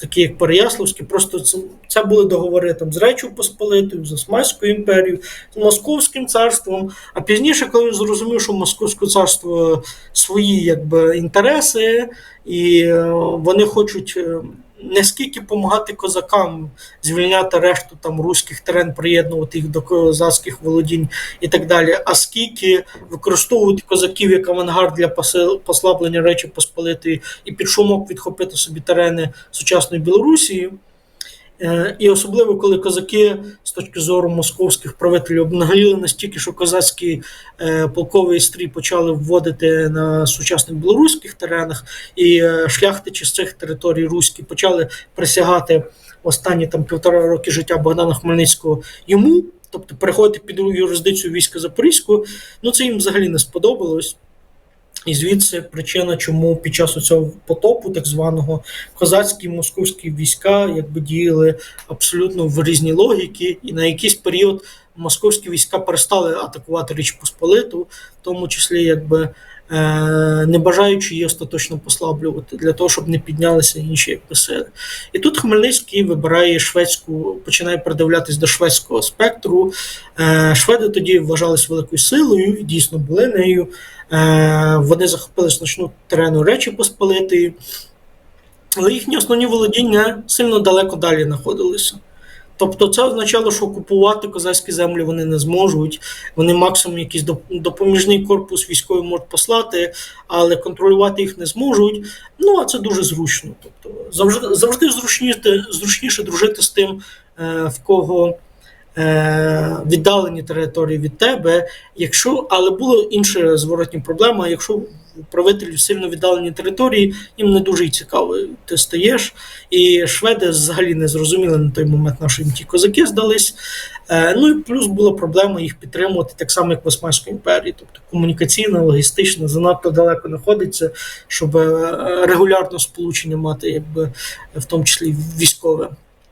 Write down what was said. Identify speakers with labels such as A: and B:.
A: такі як Переяславські. Просто це, це були договори там з Речою Посполитою, з Османською імперією, з Московським царством. А пізніше, коли він зрозумів, що Московське царство свої якби, інтереси, і е, вони хочуть. Не скільки допомагати козакам звільняти решту там руських терен, приєднувати їх до козацьких володінь і так далі, а скільки використовувати козаків як авангард для послаблення Речі Посполитої і під шумок відхопити собі терени сучасної Білорусі. Е, І особливо, коли козаки з точки зору московських правителів обнагліли настільки, що козацький е, полковий стрій почали вводити на сучасних білоруських теренах, і е, шляхтичі з цих територій руські почали присягати останні там півтора роки життя Богдана Хмельницького йому, тобто переходити під юрисдикцію війська Запорізького, ну це їм взагалі не сподобалось. І звідси причина, чому під час цього потопу, так званого, козацькі і московські війська якби діяли абсолютно в різні логіки, і на якийсь період московські війська перестали атакувати Річ Посполиту, в тому числі якби е, не бажаючи її остаточно послаблювати, для того, щоб не піднялися інші якби, сили. І тут Хмельницький вибирає шведську, починає придивлятись до шведського спектру. Е, шведи тоді вважались великою силою, дійсно були нею. Е, Вони захопили значну терену Речі Посполитої, але їхні основні володіння сильно далеко далі знаходилися. Тобто це означало, що окупувати козацькі землі вони не зможуть. Вони максимум якийсь доп- допоміжний корпус військовий можуть послати, але контролювати їх не зможуть. Ну а це дуже зручно. Тобто завжди завжди зручніше, зручніше дружити з тим, е, в кого е, віддалені території від тебе. Якщо, але було інша зворотня проблема. Якщо правителів сильно віддалені території, їм не дуже цікаво ти стаєш. І шведи взагалі не зрозуміли на той момент, на що їм ті козаки здались. Е, ну і плюс була проблема їх підтримувати, так само, як в Османській імперії. Тобто комунікаційна, логістична, занадто далеко знаходиться, щоб е, регулярно сполучення мати, якби в тому числі військове.